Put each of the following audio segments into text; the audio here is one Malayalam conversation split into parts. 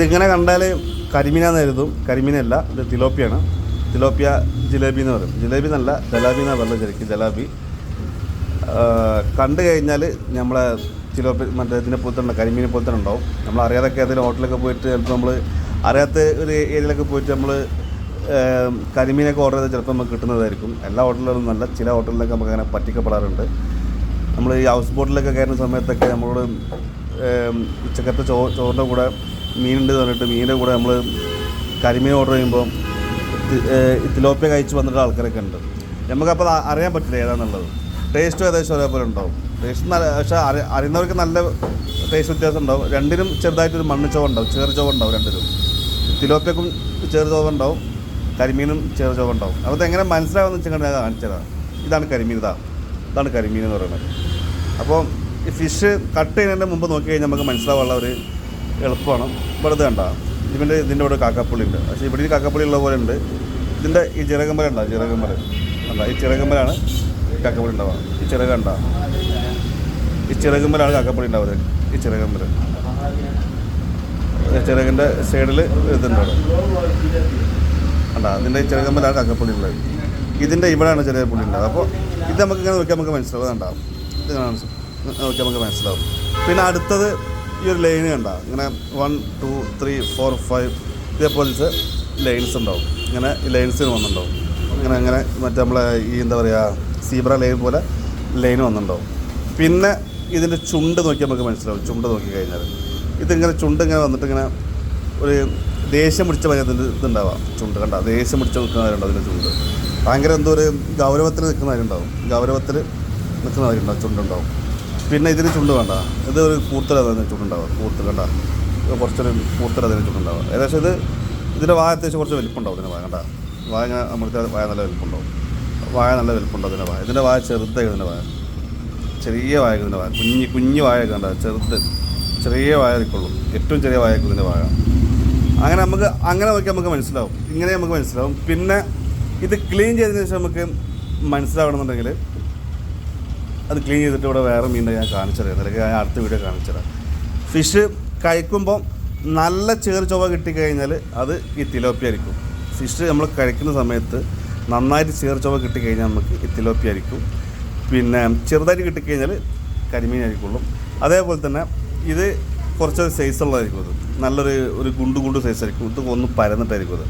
ഇതിങ്ങനെ കണ്ടാൽ കരിമീനാന്ന് കരുതും. കരിമീനല്ല ഇത് തിലോപ്പിയാണ്. തിലോപ്പിയ ജിലേബി എന്ന് പറയും. ജിലേബി എന്നല്ല ജലാബി എന്നാണ് പറയുന്നത് ശരിക്കും ജലാബി. കണ്ടു കഴിഞ്ഞാൽ നമ്മളെ തിലോപ്പി മറ്റേ ഇതിനെ പോലെ തന്നെ കരിമീനെ പോലെ തന്നെ ഉണ്ടാവും. നമ്മൾ അറിയാതൊക്കെ ഏതെങ്കിലും ഹോട്ടലൊക്കെ പോയിട്ട് ചിലപ്പോൾ നമ്മൾ അറിയാത്ത ഒരു ഏരിയയിലൊക്കെ പോയിട്ട് നമ്മൾ കരിമീനൊക്കെ ഓർഡർ ചെയ്താൽ ചിലപ്പോൾ നമുക്ക് കിട്ടുന്നതായിരിക്കും. എല്ലാ ഹോട്ടലുകളും നല്ല ചില ഹോട്ടലിലൊക്കെ നമുക്ക് അങ്ങനെ പറ്റിക്കപ്പെടാറുണ്ട്. നമ്മൾ ഈ ഹൗസ് ബോട്ടിലൊക്കെ കയറുന്ന സമയത്തൊക്കെ നമ്മളോട് ഉച്ചക്കത്തെ ചോ ചോറിന്റെ കൂടെ മീനുണ്ട് പറഞ്ഞിട്ട് മീനിന്റെ കൂടെ നമ്മൾ കരിമീൻ ഓർഡർ ചെയ്യുമ്പോൾ തിലോപ്പിയ കഴിച്ച് വന്നിട്ട് ആൾക്കാരൊക്കെ ഉണ്ട്. നമുക്കപ്പോൾ അറിയാൻ പറ്റില്ല ഏതാണെന്നുള്ളത് ടേസ്റ്റും ഏകദേശം ഒരേപോലെ ഉണ്ടാവും. ടേസ്റ്റ് നല്ല പക്ഷേ അറി അറിയുന്നവർക്ക് നല്ല ടേസ്റ്റ് വ്യത്യാസം ഉണ്ടാവും. രണ്ടിനും ചെറുതായിട്ടൊരു മണ്ണ് ചോവ ഉണ്ടാവും ചെറു ചോവ ഉണ്ടാവും രണ്ടിനും തിലോപ്പിയക്കും ചെറു ചോവ ഉണ്ടാവും കരിമീനും ചെറു ചോവ ഉണ്ടാവും അപ്പോൾ എങ്ങനെ മനസ്സിലാവുമെന്ന് വെച്ചാൽ ഞാൻ കാണിച്ചതാണ് ഇതാണ് കരിമീൻ. ഇതാ. ഇതാണ് കരിമീൻ എന്ന് പറയുന്നത്. അപ്പോൾ ഈ ഫിഷ് കട്ട് ചെയ്യുന്നതിന്റെ മുമ്പ് നോക്കി കഴിഞ്ഞാൽ നമുക്ക് മനസ്സിലാവാനുള്ള ഒരു എളുപ്പമാണ്. വെറുതെ ഉണ്ട ഇതിന്റെ ഇതിന്റെ ഇവിടെ കാക്കപ്പുള്ളി ഉണ്ട് പക്ഷേ ഇവിടെ ഈ കാക്കപ്പുള്ളി ഉള്ള പോലെ ഉണ്ട്. ഇതിന്റെ ഈ ചിറകമ്പല ഉണ്ടോ? ചിറകമ്പല കണ്ട. ഈ ചിറകമ്പലാണ് കാക്കപ്പുള്ളി ഉണ്ടാവുക. ഈ ചിറക കണ്ട. ഈ ചിറകമ്പലാണ് കാക്കപ്പുള്ളി ഉണ്ടാവുക. ഈ ചിറകമ്പല ചിറകിന്റെ സൈഡിൽ ഇതുണ്ട് അവിടെ. ഇതിന്റെ ചെറുകമ്പലാണ് കാക്കപ്പുള്ളി ഉള്ളത്. ഇതിന്റെ ഇവിടെയാണ് ചെറിയ പുള്ളി ഉണ്ടാവുക. അപ്പോൾ ഇത് നമുക്ക് ഇങ്ങനെ നോക്കിയാൽ നമുക്ക് മനസ്സിലാവുന്നുണ്ടാവും ഇത് നോക്കിയാൽ നമുക്ക് മനസ്സിലാവും. പിന്നെ അടുത്തത് ഈ ഒരു ലൈന് കണ്ട ഇങ്ങനെ one two three four five ഇതേപോലത്തെ ലൈൻസ് ഉണ്ടാവും. ഇങ്ങനെ ലൈൻസ് ലൈൻസിന് വന്നിട്ടുണ്ടാവും. ഇങ്ങനെ അങ്ങനെ മറ്റേ നമ്മളെ ഈ എന്താ പറയുക സീബ്ര ലൈൻ പോലെ ലൈൻ വന്നിട്ടുണ്ടാവും. പിന്നെ ഇതിന്റെ ചുണ്ട് നോക്കി നമുക്ക് മനസ്സിലാവും ചുണ്ട് നോക്കി കഴിഞ്ഞാൽ ഇതിങ്ങനെ ചുണ്ട് ഇങ്ങനെ വന്നിട്ട് ഇങ്ങനെ ഒരു ദേഷ്യം പിടിച്ച ഭയത്തിന്റെ ഇതുണ്ടാവാം. ചുണ്ട് കണ്ട ദേഷ്യം പിടിച്ച് നിൽക്കുന്നവരുണ്ടാവും അതിന്റെ ചുണ്ട്. ഭയങ്കര എന്തോ ഒരു ഗൗരവത്തിൽ നിൽക്കുന്നവരുണ്ടാവും ഗൗരവത്തിൽ നിൽക്കുന്നവരുണ്ടാവും ചുണ്ടുണ്ടാവും പിന്നെ ഇതിന് ചുണ്ട് വേണ്ട. ഇത് ഒരു കൂർത്തല അതിന് ചുണ്ടുണ്ടാവുക. കൂർത്തൽ കണ്ട? കുറച്ചൊരു കൂർത്തല അതിന് ചുണ്ടുണ്ടാവുക. ഏകദേശം ഇത് ഇതിന്റെ വായ അത്യാവശ്യം കുറച്ച് വലിപ്പുണ്ടാവും ഇതിന്റെ വായ കണ്ട? വായ നമ്മുടെ വായ നല്ല വലിപ്പുണ്ടാവും. വായ നല്ല വലിപ്പുണ്ടാവും ഇതിന്റെ വായ. ഇതിന്റെ വായ ചെറുതായി ഇതിന്റെ വായ. ചെറിയ വായ ഇതിന്റെ വായ. കുഞ്ഞ് കുഞ്ഞ് വായ കണ്ട? ചെറുത്. ചെറിയ വായ നിൽക്കുള്ളൂ ഏറ്റവും ചെറിയ വായ ഇതിന്റെ വായ. അങ്ങനെ നമുക്ക് അങ്ങനെ നോക്കി നമുക്ക് മനസ്സിലാവും. ഇങ്ങനെ നമുക്ക് മനസ്സിലാവും. പിന്നെ ഇത് ക്ലീൻ ചെയ്തതിന് ശേഷം നമുക്ക് മനസ്സിലാവണമെന്നുണ്ടെങ്കിൽ അത് ക്ലീൻ ചെയ്തിട്ട് ഇവിടെ വേറെ മീനിന്റെ ഞാൻ കാണിച്ചുതരാം. അല്ലെങ്കിൽ ഞാൻ അടുത്ത വീഡിയോ കാണിച്ചുതരാം. ഫിഷ് കഴിക്കുമ്പോൾ നല്ല ചേറ് ചൊവ്വ കിട്ടിക്കഴിഞ്ഞാൽ അത് ഈ തിലോപ്പി ആയിരിക്കും. ഫിഷ് നമ്മൾ കഴിക്കുന്ന സമയത്ത് നന്നായിട്ട് ചേറ് ചൊവ്വ കിട്ടിക്കഴിഞ്ഞാൽ നമുക്ക് ഈ തിലോപ്പി ആയിരിക്കും. പിന്നെ ചെറുതായിട്ട് കിട്ടിക്കഴിഞ്ഞാൽ കരിമീൻ ആയിരിക്കുള്ളൂ. അതേപോലെ തന്നെ ഇത് കുറച്ച് സൈസുള്ളതായിരിക്കും അത്. നല്ലൊരു ഒരു ഗുണ്ടു ഗുണ്ടു സൈസായിരിക്കും ഇത് ഒന്ന് പരന്നിട്ടായിരിക്കും അത്.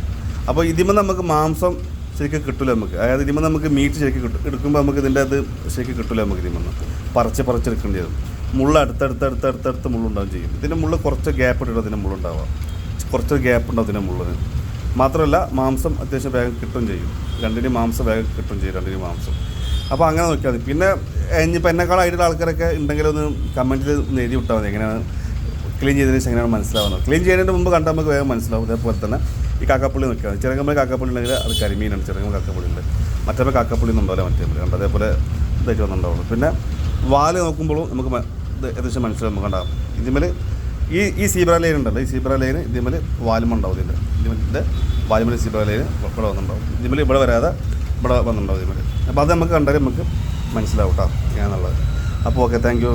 അപ്പോൾ ഇതിമ്പോൾ നമുക്ക് മാംസം ശരിക്കും കിട്ടില്ല നമുക്ക്. അതായത് ഇതിമ്പോൾ നമുക്ക് മീറ്റ് ശരിക്കും കിട്ടും എടുക്കുമ്പോൾ നമുക്ക് ഇതിന്റെ അത് ശരിക്കും കിട്ടില്ല നമുക്ക് ഇതിമ്പോൾ പറിച്ച് പറിച്ചെടുക്കേണ്ടി വരും. മുള്ള അടുത്തടുത്ത് അടുത്ത് അടുത്തടുത്ത് മുള്ളുണ്ടാവും ചെയ്യും. ഇതിന്റെ മുള്ള കുറച്ച് ഗ്യാപ്പ് ഇട്ടിട്ട് അതിന്റെ മുള്ളുണ്ടാവുക കുറച്ച് ഗ്യാപ്പ് ഉണ്ടാവും ഇതിന്റെ മുള്ളിന് മാത്രമല്ല മാംസം അത്യാവശ്യം വേഗം കിട്ടും ചെയ്യും. രണ്ടിന്റെ മാംസം വേഗം കിട്ടും ചെയ്യും രണ്ടിന്റെ മാംസം. അപ്പോൾ അങ്ങനെ നോക്കിയാൽ മതി. പിന്നെ ഇനിയിപ്പോൾ എന്നെക്കാളായിട്ടുള്ള ആൾക്കാരൊക്കെ ഉണ്ടെങ്കിൽ ഒന്ന് കമന്റിൽ എഴുതി വിട്ടാൽ മതി. എങ്ങനെയാണ് ക്ലീൻ ചെയ്തതിന് ശേഷം എങ്ങനെയാണ് മനസ്സിലാവുന്നത്? ക്ലീൻ ചെയ്യുന്നതിന് മുമ്പ് കണ്ടാൽ നമുക്ക് വേഗം മനസ്സിലാവും. അതേപോലെ തന്നെ ഈ കാക്കപ്പള്ളി നിൽക്കുകയാണ് മതി. കാക്കപ്പുള്ളി ഉണ്ടെങ്കിൽ അത് കരിമീനാണ്. ചെറുകമ്പ കാക്കപ്പള്ളി ഉണ്ട്. മറ്റേ കാക്കപ്പള്ളി ഒന്നും ഉണ്ടാവില്ല മറ്റേ കണ്ട്? അതേപോലെ ഇതായിട്ട് വന്നിട്ടുണ്ടാവുള്ളൂ. പിന്നെ വാൽ നോക്കുമ്പോഴും നമുക്ക് ഇത് ഏകദേശം മനസ്സിലാവും. നമുക്ക് കണ്ടാവും ഇതിന്മേൽ ഈ ഈ സീബ്ര ലൈൻ ഉണ്ടല്ലോ. ഈ സീബ്ര ലൈൻ ഇതിന്മേൽ വാലുമ ഉണ്ടാവും ഇതിന്റെ ഇതിന്റെ വാലുമല സീബ്ര ലൈൻ ഇവിടെ വന്നിട്ടുണ്ടാവും. ഇതിന്മേൽ ഇവിടെ വരാതെ ഇവിടെ വന്നിട്ടുണ്ടാവും ഇതിന്മേൽ അപ്പോൾ അത് നമുക്ക് കണ്ടാൽ നമുക്ക് മനസ്സിലാവും കേട്ടോ ഞാനുള്ളത് അപ്പോൾ ഓക്കെ താങ്ക്